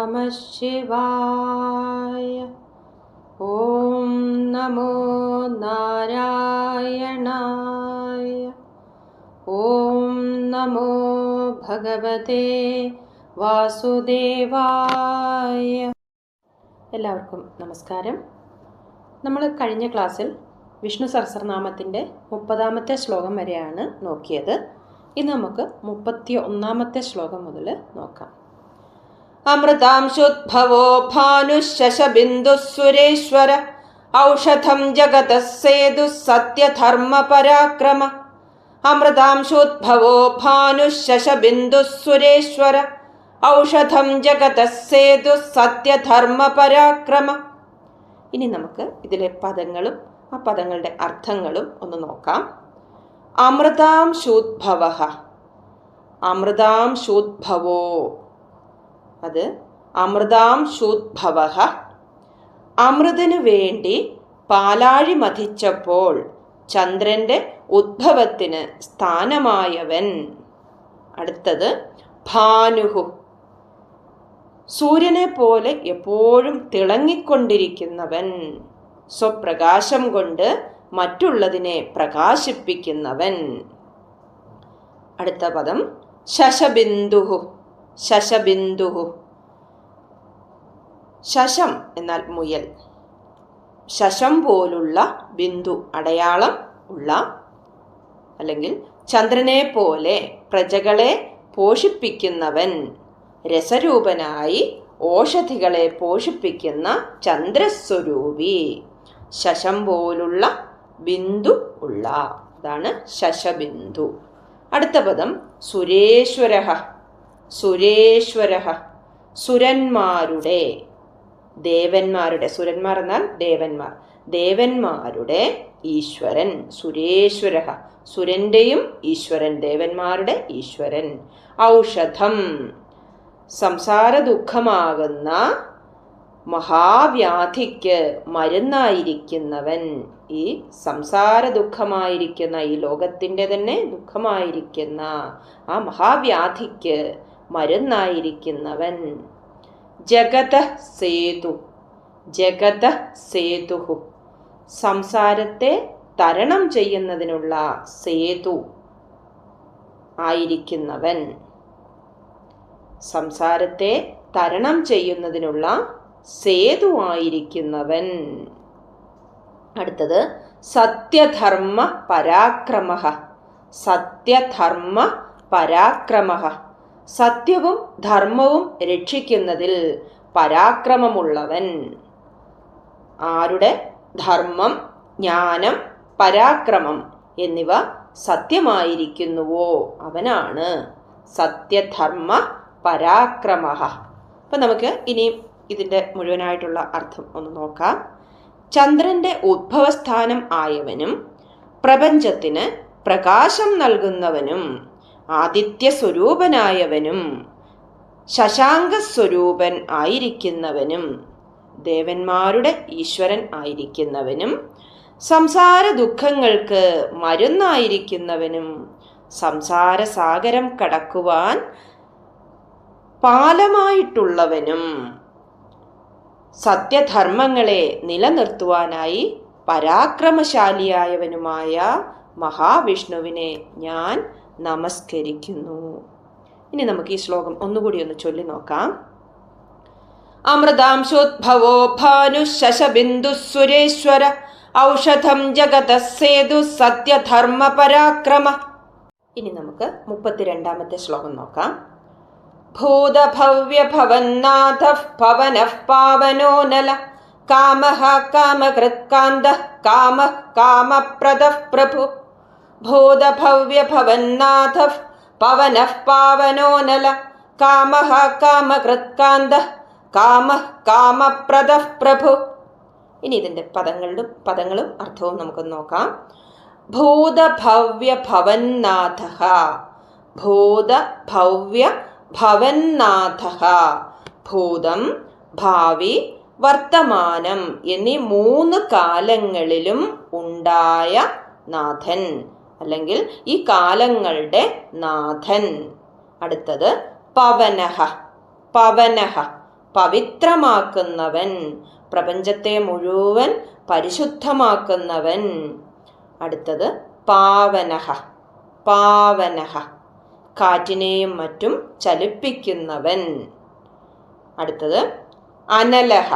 नमः शिवाय ॐ नमो नारायणाय ॐ नमो ഭഗവതേ വാസുദേവായ എല്ലാവർക്കും നമസ്കാരം നമ്മൾ കഴിഞ്ഞ ക്ലാസ്സിൽ വിഷ്ണു സഹസ്രനാമത്തിൻ്റെ മുപ്പതാമത്തെ ശ്ലോകം വരെയാണ് നോക്കിയത് ഇന്ന് നമുക്ക് മുപ്പത്തി ഒന്നാമത്തെ ശ്ലോകം മുതൽ നോക്കാം സുരേശ്വര ഔഷധം ജഗത സേതു സത്യധർമ്മ പരാക്രമ അമൃതാംശോദ്ഭവോ ഭാനുശശബിന്ദു സുരേശ്വര ഔഷധം ജഗത സേതു സത്യധർമ്മ പരാക്രമ ഇനി നമുക്ക് ഇതിലെ പദങ്ങളും ആ പദങ്ങളുടെ അർത്ഥങ്ങളും ഒന്ന് നോക്കാം. അമൃതാംശുദ്ഭവ. അമൃതാംശോദ്ഭവോ അത് അമൃതാംശോദ്ഭവ അമൃതനു വേണ്ടി പാലാഴി മതിച്ചപ്പോൾ ചന്ദ്രന്റെ ഉദ്ഭവത്തിന് സ്ഥാനമായവൻ. അടുത്തത് ഭാനുഹു. സൂര്യനെ പോലെ എപ്പോഴും തിളങ്ങിക്കൊണ്ടിരിക്കുന്നവൻ. സ്വപ്രകാശം കൊണ്ട് മറ്റുള്ളതിനെ പ്രകാശിപ്പിക്കുന്നവൻ. അടുത്ത പദം ശശബിന്ദുഹു. ശശബിന്ദുഹു. ശശം എന്നാൽ മുയൽ. ശശം പോലുള്ള ബിന്ദു അടയാളം ഉള്ള അല്ലെങ്കിൽ ചന്ദ്രനെ പോലെ പ്രജകളെ പോഷിപ്പിക്കുന്നവൻ രസരൂപനായി ഓഷധികളെ പോഷിപ്പിക്കുന്ന ചന്ദ്രസ്വരൂപി. ശശം പോലുള്ള ബിന്ദു ഉള്ള. അതാണ് ശശബിന്ദു. അടുത്ത പദം സുരേശ്വര സുരേശ്വര. സുരന്മാരുടെ ദേവന്മാരുടെ. സുരന്മാർ എന്നാൽ ദേവന്മാർ. ദേവന്മാരുടെ ഈശ്വരൻ. സുരേശ്വര. സുരന്റെയും ഈശ്വരൻ. ദേവന്മാരുടെ ഈശ്വരൻ. ഔഷധം. സംസാര ദുഃഖമാകുന്ന മഹാവ്യാധിക്ക് മരുന്നായിരിക്കുന്നവൻ. ഈ സംസാര ദുഃഖമായിരിക്കുന്ന ഈ ലോകത്തിന്റെ തന്നെ ദുഃഖമായിരിക്കുന്ന ആ മഹാവ്യാധിക്ക് മരുന്നായിരിക്കുന്നവൻ. ജഗത സേതു ജഗത സേതുഹു. സംസാരത്തെ തരണം ചെയ്യുന്നതിനുള്ള സേതു ആയിരിക്കുന്നവൻ. സംസാരത്തെ തരണം ചെയ്യുന്നതിനുള്ള സേതു ആയിരിക്കുന്നവൻ. അടുത്തത് സത്യധർമ്മ പരാക്രമ സത്യധർമ്മ പരാക്രമ സത്യവും ധർമ്മവും രക്ഷിക്കുന്നതിൽ പരാക്രമമുള്ളവൻ. ആരുടെ? ധർമ്മം ജ്ഞാനം പരാക്രമം എന്നിവ സത്യമായിരിക്കുന്നുവോ? അവനാണ്. സത്യധർമ്മ പരാക്രമ അപ്പം നമുക്ക് ഇനിയും ഇതിന്റെ മുഴുവനായിട്ടുള്ള അർത്ഥം ഒന്ന് നോക്കാം. ചന്ദ്രന്റെ ഉദ്ഭവസ്ഥാനം ആയവനും പ്രപഞ്ചത്തിന് പ്രകാശം നൽകുന്നവനും ആദിത്യ സ്വരൂപനായവനും ശശാങ്ക സ്വരൂപൻ ആയിരിക്കുന്നവനും ദേവന്മാരുടെ ഈശ്വരൻ ആയിരിക്കുന്നവനും സംസാര ദുഃഖങ്ങൾക്ക് മരുന്നായിരിക്കുന്നവനും സംസാര സാഗരം കടക്കുവാൻ പാലമായിട്ടുള്ളവനും സത്യധർമ്മങ്ങളെ നിലനിർത്തുവാനായി പരാക്രമശാലിയായവനുമായ മഹാവിഷ്ണുവിനെ ഞാൻ നമസ്കരിക്കുന്നു. ഇനി നമുക്ക് ഈ ശ്ലോകം ഒന്നുകൂടി ഒന്ന് ചൊല്ലി നോക്കാം. അമൃതാംശോദ്ഭവോ ഭാനു ശശബിന്ദു സുരേശ്വര ഔഷധം ജഗത സേതു സത്യധർമ്മ പരാക്രമ. ഇനി നമുക്ക് മുപ്പത്തിരണ്ടാമത്തെ ശ്ലോകം നോക്കാം. ഭൂതഭവ്യഭവന്നാഥ പവനഃ പാവനോ നല കാമഹ കാമകൃത്കാന്ത കാമ കാമപ്രദ പ്രഭു. ഭൂതഭവ്യഭവന്നാഥ പവനഃ പാവനോ നല കാമഃ കാമകൃത്കാന്ത കാമ കാമപ്രദ പ്രഭു ഇനി ഇതിന്റെ പദങ്ങളും പദങ്ങളും അർത്ഥവും നമുക്കൊന്ന് നോക്കാം. ഭൂതഭവ്യ ഭവന്നാഥ ഭൂതഭവ്യ ഭവന്നാഥ ഭൂതം ഭാവി വർത്തമാനം എന്നീ മൂന്ന് കാലങ്ങളിലും ഉണ്ടായ നാഥൻ. അല്ലെങ്കിൽ ഈ കാലങ്ങളുടെ നാഥൻ. അടുത്തത് പവനഹ. പവനഹ. പവിത്രമാക്കുന്നവൻ. പ്രപഞ്ചത്തെ മുഴുവൻ പരിശുദ്ധമാക്കുന്നവൻ. അടുത്തത് പാവനഹ. പാവനഹ. കാറ്റിനെയും മറ്റും ചലിപ്പിക്കുന്നവൻ. അടുത്തത് അനലഹ.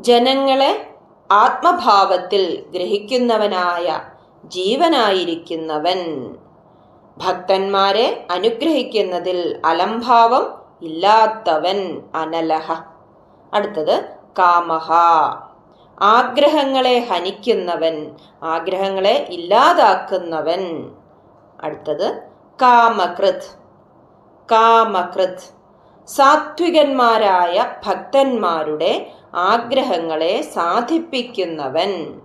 ജനങ്ങളെ ആത്മഭാവത്തിൽ ഗ്രഹിക്കുന്നവനായ ജീവനായിരിക്കുന്നവൻ. ഭക്തന്മാരെ അനുഗ്രഹിക്കുന്നതിൽ അലംഭാവം ഇല്ലാത്തവൻ അനലഹ. അടുത്തത് കാമഹ. ആഗ്രഹങ്ങളെ ഹനിക്കുന്നവൻ ആഗ്രഹങ്ങളെ ഇല്ലാതാക്കുന്നവൻ. അടുത്തത് കാമകൃത്. കാമകൃത്. സാത്വികന്മാരായ ഭക്തന്മാരുടെ ആഗ്രഹങ്ങളെ സാധിപ്പിക്കുന്നവൻ.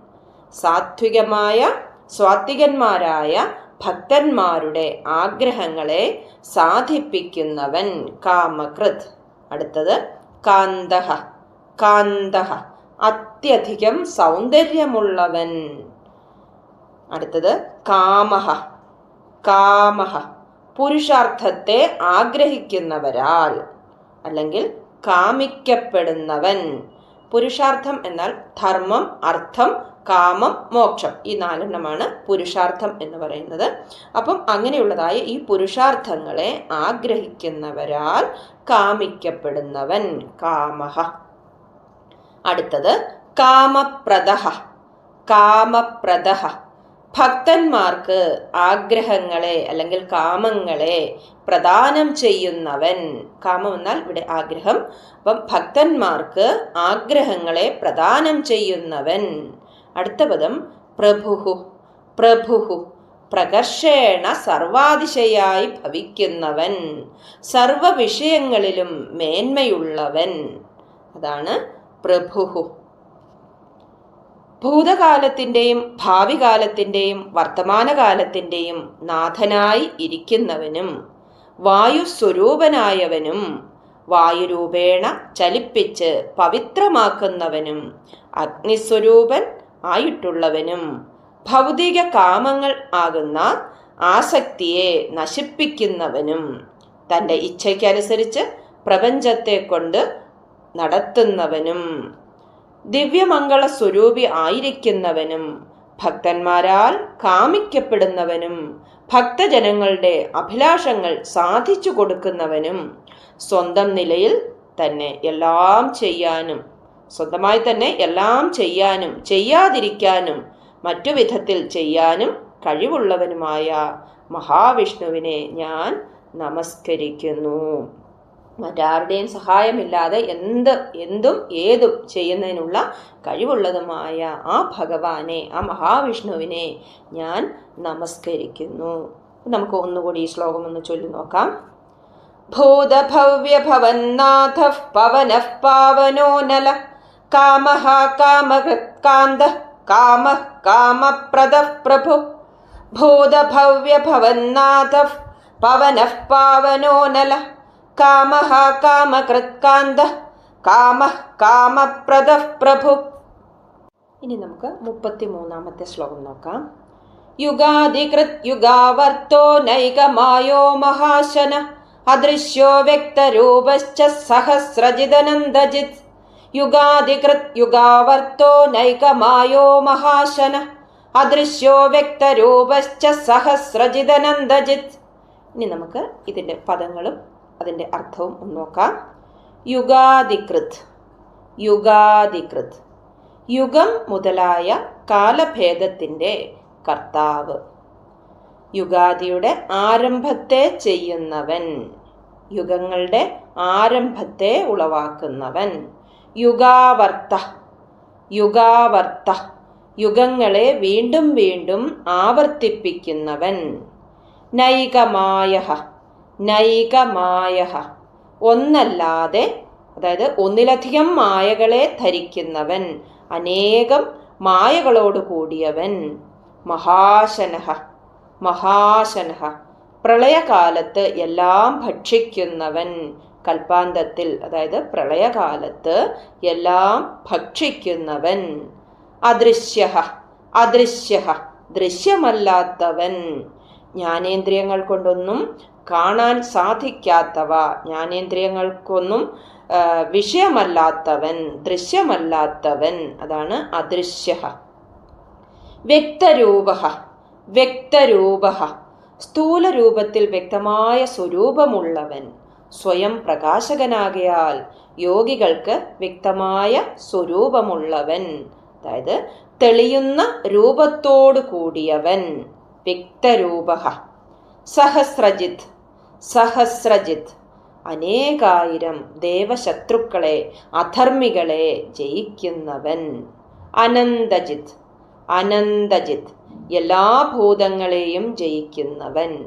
സാത്വികമായ സ്വാത്വികന്മാരായ ഭക്തന്മാരുടെ ആഗ്രഹങ്ങളെ സാധിപ്പിക്കുന്നവൻ കാമകൃത്. അടുത്തത് കാന്തഹ. കാന്തഹ അത്യധികം സൗന്ദര്യമുള്ളവൻ. അടുത്തത് കാമഹ. കാമഹ പുരുഷാർത്ഥത്തെ ആഗ്രഹിക്കുന്നവരാൽ അല്ലെങ്കിൽ കാമിക്കപ്പെടുന്നവൻ. പുരുഷാർത്ഥം എന്നാൽ ധർമ്മം അർത്ഥം കാമം മോക്ഷം ഈ നാലെണ്ണമാണ് പുരുഷാർത്ഥം എന്ന് പറയുന്നത്. അപ്പം അങ്ങനെയുള്ളതായ ഈ പുരുഷാർത്ഥങ്ങളെ ആഗ്രഹിക്കുന്നവരാൽ കാമിക്കപ്പെടുന്നവൻ കാമഹ. അടുത്തത് കാമപ്രദഹ. കാമപ്രദഹ. ഭക്തന്മാർക്ക് ആഗ്രഹങ്ങളെ അല്ലെങ്കിൽ കാമങ്ങളെ പ്രദാനം ചെയ്യുന്നവൻ കാമം എന്നാൽ ഇവിടെ ആഗ്രഹം. അപ്പം ഭക്തന്മാർക്ക് ആഗ്രഹങ്ങളെ പ്രദാനം ചെയ്യുന്നവൻ അടുത്ത പദം പ്രഭുഹു. പ്രഭുഹു. പ്രകർഷേണ സർവാതിശയായി ഭവിക്കുന്നവൻ. സർവ വിഷയങ്ങളിലും മേന്മയുള്ളവൻ. അതാണ് പ്രഭുഹു. ഭൂതകാലത്തിന്റെയും ഭാവി കാലത്തിന്റെയും വർത്തമാനകാലത്തിന്റെയും നാഥനായി ഇരിക്കുന്നവനും വായുസ്വരൂപനായവനും വായുരൂപേണ ചലിപ്പിച്ച് പവിത്രമാക്കുന്നവനും അഗ്നിസ്വരൂപൻ ആയിട്ടുള്ളവനും ഭൗതിക കാമങ്ങൾ ആകുന്ന ആസക്തിയെ നശിപ്പിക്കുന്നവനും തന്റെ ഇച്ഛയ്ക്കനുസരിച്ച് പ്രപഞ്ചത്തെ കൊണ്ട് നടത്തുന്നവനും ദിവ്യമംഗള സ്വരൂപി ആയിരിക്കുന്നവനും ഭക്തന്മാരാൽ കാമിക്കപ്പെടുന്നവനും ഭക്തജനങ്ങളുടെ അഭിലാഷങ്ങൾ സാധിച്ചു കൊടുക്കുന്നവനും സ്വന്തം നിലയിൽ തന്നെ എല്ലാം ചെയ്യാനും സ്വന്തമായി തന്നെ എല്ലാം ചെയ്യാനും ചെയ്യാതിരിക്കാനും മറ്റു വിധത്തിൽ ചെയ്യാനും കഴിവുള്ളവനുമായ മഹാവിഷ്ണുവിനെ ഞാൻ നമസ്കരിക്കുന്നു. മറ്റാരുടെയും സഹായമില്ലാതെ എന്ത് എന്തും ഏതും ചെയ്യുന്നതിനുള്ള കഴിവുള്ളതുമായ ആ ഭഗവാനെ ആ മഹാവിഷ്ണുവിനെ ഞാൻ നമസ്കരിക്കുന്നു. നമുക്ക് ഒന്നുകൂടി ഈ ശ്ലോകം ഒന്ന് ചൊല്ലി നോക്കാം. ഭൂതഭവ്യഭവന്നാഥ പവന പാവനോ നല കാമ കാമകാന്ത കാമ കാമപ്രദ പ്രഭു ഭൂതഭവ്യഭവന്നാഥ പവന പാവനോ നല കാമ കാമകൃത്കാന്ത കാമ കാമപ്രദ പ്രഭു ഇനി നമുക്ക് മുപ്പത്തി മൂന്നാമത്തെ ശ്ലോകം നോക്കാം. യുഗാധികൃത് യുഗാവർത്തോ നൈകമായോ മഹാശന അദൃശ്യോ വ്യക്തരൂപശ്ച സഹസ്രജിതനന്ദജിത്। യുഗാധികൃത് യുഗാവർത്തോ നൈകമായോ മഹാശന. അദൃശ്യോ വ്യക്തരൂപശ്ച സഹസ്രജിതനന്ദജിത്. ഇനി നമുക്ക് ഇതിന്റെ പദങ്ങളും അതിന്റെ അർത്ഥവും ഒന്ന് നോക്കാം. യുഗാധികൃത്. യുഗാധികൃത്. യുഗം മുതലായ കാലഭേദത്തിന്റെ കർത്താവ്. യുഗാദിയുടെ ആരംഭത്തെ ചെയ്യുന്നവൻ. യുഗങ്ങളുടെ ആരംഭത്തെ ഉളവാക്കുന്നവൻ. യുഗാവർത്ത യുഗാവർത്ത യുഗങ്ങളെ വീണ്ടും വീണ്ടും ആവർത്തിപ്പിക്കുന്നവൻ. നൈകമായ നൈകമായ ഒന്നല്ലാതെ അതായത് ഒന്നിലധികം മായകളെ ധരിക്കുന്നവൻ അനേകം മായകളോട് കൂടിയവൻ. മഹാശനഹ മഹാശനഹ. പ്രളയകാലത്ത് എല്ലാം ഭക്ഷിക്കുന്നവൻ. കൽപ്പാന്തത്തിൽ അതായത് പ്രളയകാലത്ത് എല്ലാം ഭക്ഷിക്കുന്നവൻ. അദൃശ്യ അദൃശ്യ ദൃശ്യമല്ലാത്തവൻ. ജ്ഞാനേന്ദ്രിയങ്ങൾ കൊണ്ടൊന്നും കാണാൻ സാധിക്കാത്തവ ജ്ഞാനേന്ദ്രിയങ്ങൾക്കൊന്നും വിഷയമല്ലാത്തവൻ ദൃശ്യമല്ലാത്തവൻ. അതാണ് അദൃശ്യ വ്യക്തരൂപ വ്യക്തരൂപ സ്ഥൂല രൂപത്തിൽ വ്യക്തമായ സ്വരൂപമുള്ളവൻ. സ്വയം പ്രകാശകനാകയാൽ യോഗികൾക്ക് വ്യക്തമായ സ്വരൂപമുള്ളവൻ. അതായത് തെളിയുന്ന രൂപത്തോടു കൂടിയവൻ. വ്യക്തരൂപ സഹസ്രജിത്. സഹസ്രജിത്. അനേകായിരം ദേവശത്രുക്കളെ അധർമ്മികളെ ജയിക്കുന്നവൻ. അനന്തജിത്. അനന്തജിത്. എല്ലാ ഭൂതങ്ങളെയും ജയിക്കുന്നവൻ.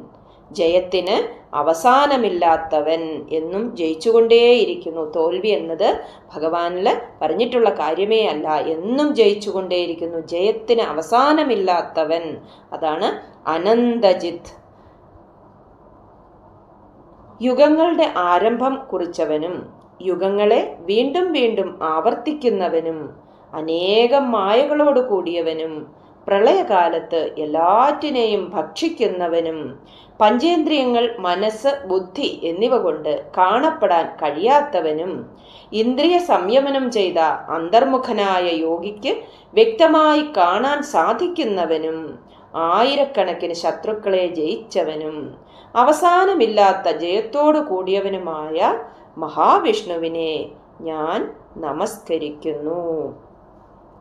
ജയത്തിന് അവസാനമില്ലാത്തവൻ എന്നും ജയിച്ചുകൊണ്ടേയിരിക്കുന്നു. തോൽവി എന്നത് ഭഗവാനിൽ പറഞ്ഞിട്ടുള്ള കാര്യമേ അല്ല. എന്നും ജയിച്ചുകൊണ്ടേയിരിക്കുന്നു. ജയത്തിന് അവസാനമില്ലാത്തവൻ. അതാണ് അനന്തജിത് യുഗങ്ങളുടെ ആരംഭം കുറിച്ചവനും യുഗങ്ങളെ വീണ്ടും വീണ്ടും ആവർത്തിക്കുന്നവനും അനേകം മായകളോട് കൂടിയവനും പ്രളയകാലത്ത് എല്ലാറ്റിനെയും ഭക്ഷിക്കുന്നവനും പഞ്ചേന്ദ്രിയങ്ങൾ മനസ്സ് ബുദ്ധി എന്നിവ കൊണ്ട് കാണപ്പെടാൻ കഴിയാത്തവനും ഇന്ദ്രിയ സംയമനം ചെയ്ത അന്തർമുഖനായ യോഗിക്ക് വ്യക്തമായി കാണാൻ സാധിക്കുന്നവനും ആയിരക്കണക്കിന് ശത്രുക്കളെ ജയിച്ചവനും അവസാനമില്ലാത്ത ജയത്തോടു കൂടിയവനുമായ മഹാവിഷ്ണുവിനെ ഞാൻ നമസ്കരിക്കുന്നു.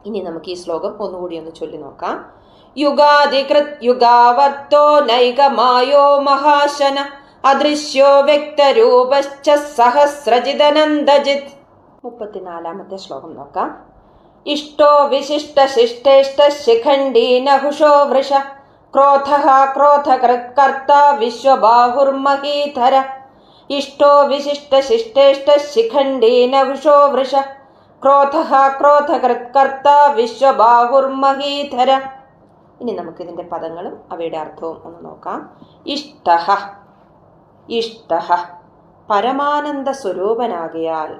ഇനി നമുക്ക് ഈ ശ്ലോകം ഒന്നുകൂടി ഒന്ന് ചൊല്ലി നോക്കാം. യുഗാധികൃത് യുഗാവർത്തോ നൈകമായോ മഹാശന അദൃശ്യോ വ്യക്തരൂപശ്ച സഹസ്രജിതനന്ദജിത്. മുപ്പത്തിനാലാമത്തെ ശ്ലോകം നോക്കാം. ഇഷ്ടോ വിശിഷ്ട ശിഷ്ടേഷ്ട ശിഖണ്ഡീ നഹുഷോ വൃഷ ക്രോധ ക്രോധകർത്ത വിശ്വബാഹുർമഹീധര. ഇഷ്ടോ വിശിഷ്ട ശിഷ്ടേഷ്ട ശിഖണ്ഡീ നഹുഷോ വൃഷ ക്രോധ ക്രോധകർത്ത വിശ്വബാഹുർമഹീധര. ഇനി നമുക്കിതിന്റെ പദങ്ങളും അവയുടെ അർത്ഥവും ഒന്ന് നോക്കാം. ഇഷ്ട ഇഷ്ട പരമാനന്ദ സ്വരൂപനാകയാൽ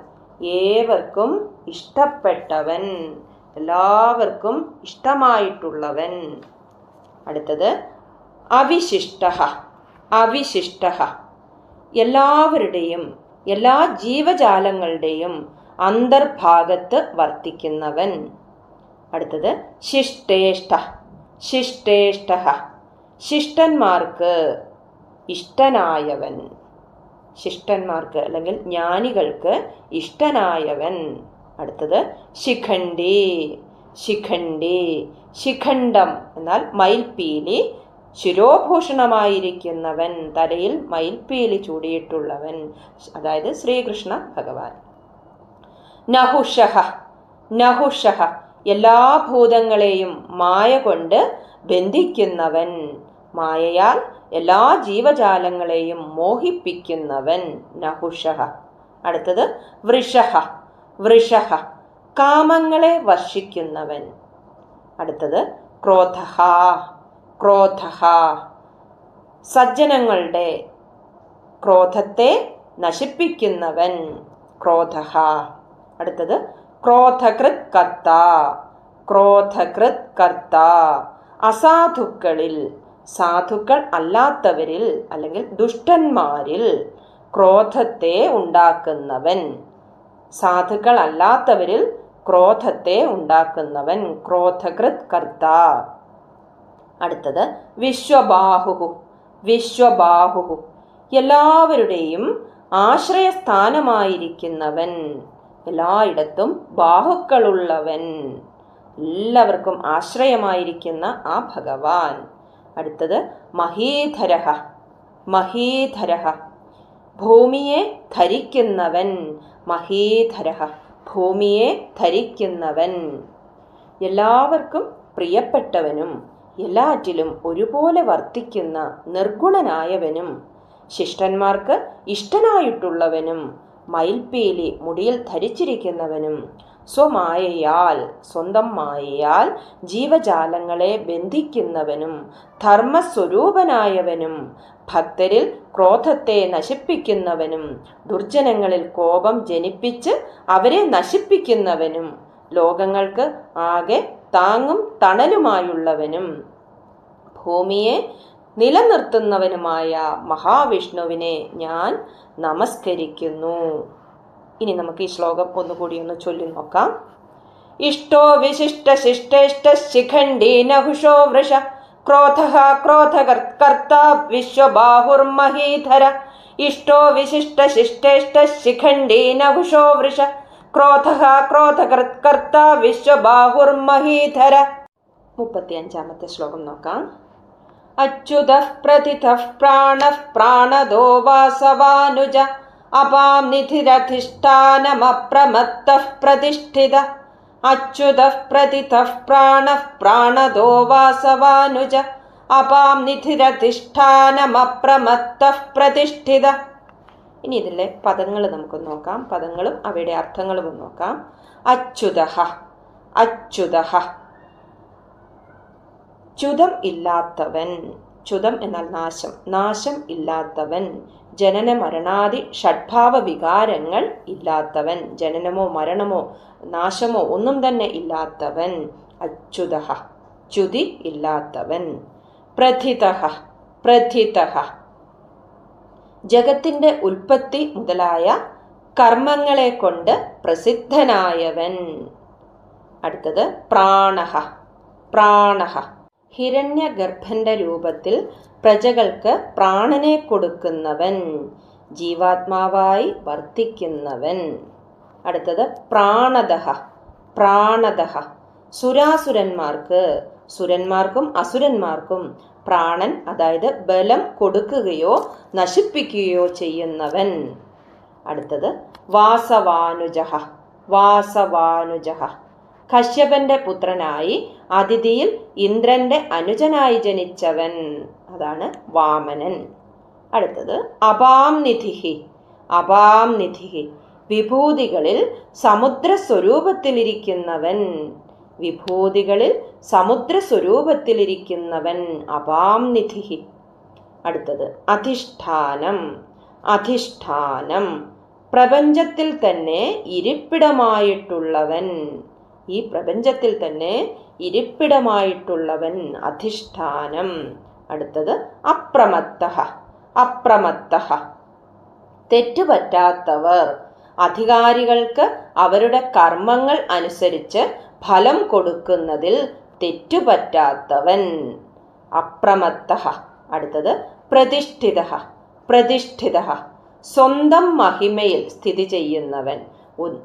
ഏവർക്കും ഇഷ്ടപ്പെട്ടവൻ എല്ലാവർക്കും ഇഷ്ടമായിട്ടുള്ളവൻ. അടുത്തത് അവിശിഷ്ട അവിശിഷ്ട എല്ലാവരുടെയും എല്ലാ ജീവജാലങ്ങളുടെയും അന്തർഭാഗത്ത് വർത്തിക്കുന്നവൻ. അടുത്തത് ശിഷ്ടേഷ്ട ശിഷ്ടേഷ്ട ശിഷ്ടന്മാർക്ക് ഇഷ്ടനായവൻ. ശിഷ്ടന്മാർക്ക് അല്ലെങ്കിൽ ജ്ഞാനികൾക്ക് ഇഷ്ടനായവൻ. അടുത്തത് ശിഖണ്ഡി. ശിഖണ്ഡി. ശിഖണ്ഡം എന്നാൽ മയിൽപ്പീലി. ശിരോഭൂഷണമായിരിക്കുന്നവൻ. തലയിൽ മയിൽപ്പീലി ചൂടിയിട്ടുള്ളവൻ. അതായത് ശ്രീകൃഷ്ണ ഭഗവാൻ. നഹുഷഹ നഹുഷഹ. എല്ലാ ഭൂതങ്ങളെയും മായ കൊണ്ട് ബന്ധിക്കുന്നവൻ. മായയാൽ എല്ലാ ജീവജാലങ്ങളെയും മോഹിപ്പിക്കുന്നവൻ നഹുഷഹ. അടുത്തത് വൃഷഹ വൃഷഹ. കാമങ്ങളെ വർഷിക്കുന്നവൻ. അടുത്തത് ക്രോധഹ ക്രോധഹ. സജ്ജനങ്ങളുടെ ക്രോധത്തെ നശിപ്പിക്കുന്നവൻ ക്രോധഹ. അടുത്തത് ക്രോധകൃത് കർത്ത ക്രോധകൃത് കർത്ത അസാധുക്കളിൽ സാധുക്കൾ അല്ലാത്തവരിൽ അല്ലെങ്കിൽ ദുഷ്ടന്മാരിൽ ക്രോധത്തെ ഉണ്ടാക്കുന്നവൻ. സാധുക്കൾ അല്ലാത്തവരിൽ ക്രോധത്തെ ഉണ്ടാക്കുന്നവൻ. ക്രോധകൃത് കർത്ത അടുത്തത് വിശ്വബാഹു വിശ്വബാഹു എല്ലാവരുടെയും ആശ്രയസ്ഥാനമായിരിക്കുന്നവൻ. എല്ലായിടത്തും ബാഹുക്കളുള്ളവൻ. എല്ലാവർക്കും ആശ്രയമായിരിക്കുന്ന ആ ഭഗവാൻ. അടുത്തത് മഹീധരഹ. മഹീധരഹ. ഭൂമിയെ ധരിക്കുന്നവൻ. മഹീധരഹ. ഭൂമിയെ ധരിക്കുന്നവൻ. എല്ലാവർക്കും പ്രിയപ്പെട്ടവനും എല്ലാറ്റിലും ഒരുപോലെ വർത്തിക്കുന്ന നിർഗുണനായവനും ശിഷ്ടന്മാർക്ക് ഇഷ്ടനായിട്ടുള്ളവനും മയിൽപ്പീലി മുടിയിൽ ധരിച്ചിരിക്കുന്നവനും സ്വമായയാൽ സ്വന്തം മായയാൽ ജീവജാലങ്ങളെ ബന്ധിക്കുന്നവനും ധർമ്മസ്വരൂപനായവനും ഭക്തരിൽ ക്രോധത്തെ നശിപ്പിക്കുന്നവനും ദുർജനങ്ങളിൽ കോപം ജനിപ്പിച്ച് അവരെ നശിപ്പിക്കുന്നവനും ലോകങ്ങൾക്ക് ആകെ താങ്ങും തണലുമായുള്ളവനും ഭൂമിയെ നിലനിർത്തുന്നവനുമായ മഹാവിഷ്ണുവിനെ ഞാൻ നമസ്കരിക്കുന്നു. ഇനി നമുക്ക് ഈ ശ്ലോകം ഒന്നുകൂടി ഒന്ന് ചൊല്ലി നോക്കാം. ഇഷ്ടോ വിശിഷ്ട ശിഷ്ടേഷ്ട ശിഖണ്ഡി നഹുഷോ വൃഷ ക്രോധ ക്രോധ കർത്ത വിശ്വബാഹുർമഹീധര. ഇഷ്ടോ വിശിഷ്ട ശിഷ്ടേഷ്ട ശിഖണ്ഡി നഹുഷോ വൃഷ ക്രോധ ക്രോധ കർത്ത വിശ്വബാഹുർമഹീധര. മുപ്പത്തി അഞ്ചാമത്തെ ശ്ലോകം നോക്കാം. അച്യുത പ്രതിഥ പ്രാണ പ്രാണദോ വാസവാനുജ അപാം നിധിരധിഷ്ഠാനമപ്രമത്ത പ്രതിഷ്ഠിത അച്യുത പ്രതിഥ പ്രാണ പ്രാണദോ വാസവാനുജ അപാം നിധിരധിഷ്ഠാനമപ്രമത്തഃ പ്രതിഷ്ഠിത ഇനി ഇതിലെ പദങ്ങൾ നമുക്ക് നോക്കാം. പദങ്ങളും അവയുടെ അർത്ഥങ്ങളും നോക്കാം. അച്യുതഹ അച്യുത ച്യുതം ഇല്ലാത്തവൻ. ച്യുതം എന്നാൽ നാശം. നാശം ഇല്ലാത്തവൻ. ജനന മരണാദി ഷഡ്ഭാവ വികാരങ്ങൾ ഇല്ലാത്തവൻ. ജനനമോ മരണമോ നാശമോ ഒന്നും തന്നെ ഇല്ലാത്തവൻ. അച്യുത ച്യുതി ഇല്ലാത്തവൻ. പ്രഥിത പ്രഥിത ജഗത്തിന്റെ ഉൽപ്പത്തി മുതലായ കർമ്മങ്ങളെ കൊണ്ട് പ്രസിദ്ധനായവൻ. അടുത്തത് പ്രാണഹ. പ്രാണഹ. ഹിരണ്യഗർഭന്റെ രൂപത്തിൽ പ്രജകൾക്ക് പ്രാണനെ കൊടുക്കുന്നവൻ ജീവാത്മാവായി വർത്തിക്കുന്നവൻ. അടുത്തത് പ്രാണദഹ പ്രാണദഹ. സുരാസുരന്മാർക്ക് സുരന്മാർക്കും അസുരന്മാർക്കും പ്രാണൻ അതായത് ബലം കൊടുക്കുകയോ നശിപ്പിക്കുകയോ ചെയ്യുന്നവൻ. അടുത്തത് വാസവാനുജഹ വാസവാനുജഹ. കശ്യപന്റെ പുത്രനായി അതിഥിയിൽ ഇന്ദ്രന്റെ അനുജനായി ജനിച്ചവൻ. അതാണ് വാമനൻ. അടുത്തത് അപാം നിധിഹി. അപാം നിധിഹി. വിഭൂതികളിൽ സമുദ്ര സ്വരൂപത്തിലിരിക്കുന്നവൻ വിഭൂതികളിൽ സമുദ്ര സ്വരൂപത്തിലിരിക്കുന്നവൻ അപാം നിധിഹി. അടുത്തത് അധിഷ്ഠാനം. അധിഷ്ഠാനം. പ്രപഞ്ചത്തിൽ തന്നെ ഇരിപ്പിടമായിട്ടുള്ളവൻ. ഈ പ്രപഞ്ചത്തിൽ തന്നെ ഇരിപ്പിടമായിട്ടുള്ളവൻ അധിഷ്ഠാനം. അടുത്തത് അപ്രമത്ത അപ്രമത്ത തെറ്റുപറ്റാത്തവർ അധികാരികൾക്ക് അവരുടെ കർമ്മങ്ങൾ അനുസരിച്ച് ഫലം കൊടുക്കുന്നതിൽ തെറ്റുപറ്റാത്തവൻ അപ്രമത്ത അടുത്തത് പ്രതിഷ്ഠിത പ്രതിഷ്ഠിത സ്വന്തം മഹിമയിൽ സ്ഥിതി ചെയ്യുന്നവൻ.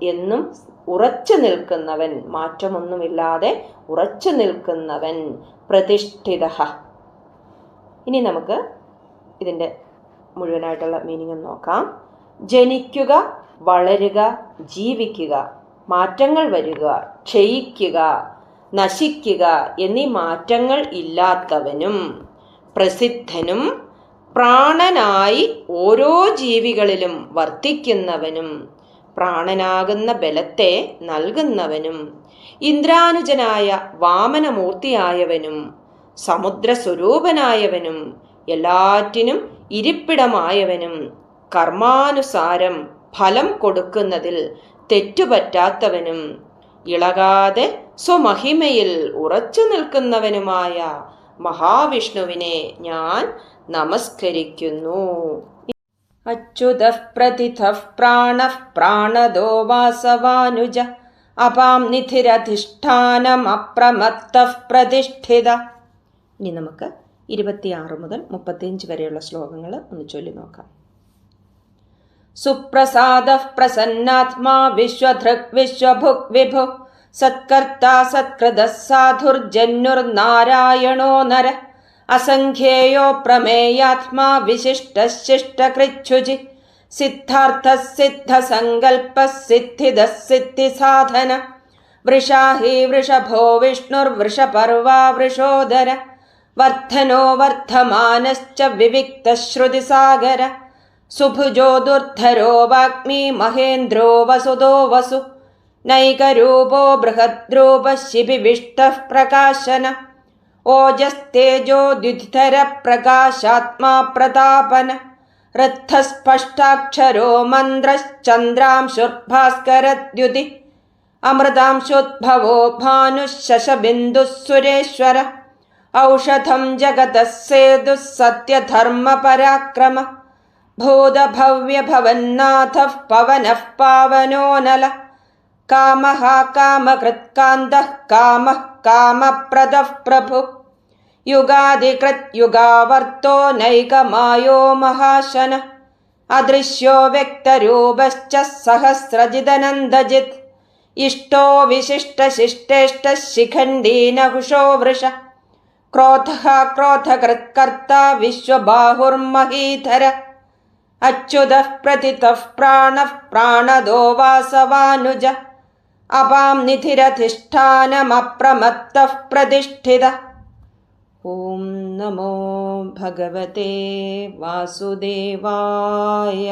എന്നും ഉറച്ചു നിൽക്കുന്നവൻ മാറ്റമൊന്നുമില്ലാതെ ഉറച്ചു നിൽക്കുന്നവൻ പ്രതിഷ്ഠിത ഇനി നമുക്ക് ഇതിന്റെ മുഴുവനായിട്ടുള്ള മീനിങ് നോക്കാം. ജനിക്കുക വളരുക ജീവിക്കുക മാറ്റങ്ങൾ വരിക ക്ഷയിക്കുക നശിക്കുക എന്നീ മാറ്റങ്ങൾ ഇല്ലാത്തവനും പ്രസിദ്ധനും പ്രാണനായി ഓരോ ജീവികളിലും വർത്തിക്കുന്നവനും പ്രാണനാകുന്ന ബലത്തെ നൽകുന്നവനും ഇന്ദ്രാനുജനായ വാമനമൂർത്തിയായവനും സമുദ്രസ്വരൂപനായവനും എല്ലാറ്റിനും ഇരിപ്പിടമായവനും കർമാനുസാരം ഫലം കൊടുക്കുന്നതിൽ തെറ്റുപറ്റാത്തവനും ഇളകാതെ സ്വമഹിമയിൽ ഉറച്ചു നിൽക്കുന്നവനുമായ മഹാവിഷ്ണുവിനെ ഞാൻ നമസ്കരിക്കുന്നു. അച്യുത പ്രതിഥ പ്രാണ പ്രാണദോ വാസവാനുജ. അപാം നിധിരധിഷ്ഠാനമപ്രമത്ത പ്രതിഷ്ഠിത. ഇനി നമുക്ക് ഇരുപത്തിയാറ് മുതൽ മുപ്പത്തിയഞ്ച് വരെയുള്ള ശ്ലോകങ്ങൾ ഒന്ന് ചൊല്ലി നോക്കാം. സുപ്രസാദ പ്രസന്നാത്മാ വിശ്വധൃക് വിശ്വഭുക് വിഭു സത്കർത്ത സത്കൃത സാധുർജന്യുർനാരായണോ നര. असङ्ख्येयो प्रमेयात्मा विशिष्टशिष्टकृच्छुजि सिद्धार्थः सिद्धसङ्कल्पः सिद्धिदः सिद्धिसाधन। वृषा हि वृषभो विष्णुर्वृषपर्वा वृषोदर। वर्धनो वर्धमानश्च विविक्तश्रुतिसागर। सुभुजो दुर्धरो वाग्मी महेन्द्रो वसुदो वसु। नैकरूपो बृहद्रूप शिभिविष्टः प्रकाशन। ओजस्तेजो द्वितिधरप्रकाशात्मा प्रतापन। रत्थस्पष्टाक्षरो मन्द्रश्चन्द्रांशुर्भास्करद्युति अमृतांशोद्भवो भानुःशबिन्दुस्सुरेश्वर औषधं जगतः सेतुः सत्यधर्मपराक्रम। भूतभव्यभवन्नाथः पवनः पावनो नल। कामः कामकृत्कान्तः कामः कामप्रदः प्रभुः। युगादिकृत्युगावर्तो नैकमायो महाशन। अदृश्यो व्यक्तरूपश्च सहस्रजिदनन्दजित्। इष्टो विशिष्टशिष्टेष्ट शिखण्डीनहुशो वृष। क्रोधः क्रोधकृत्कर्ता विश्वबाहुर्महीधर। अच्युतः प्रथितः प्राणः प्राणदो प्राणदोवासवानुज अपां निधिरधिष्ठानमप्रमत्तः प्रतिष्ठित। ॐ नमो भगवते वासुदेवाय।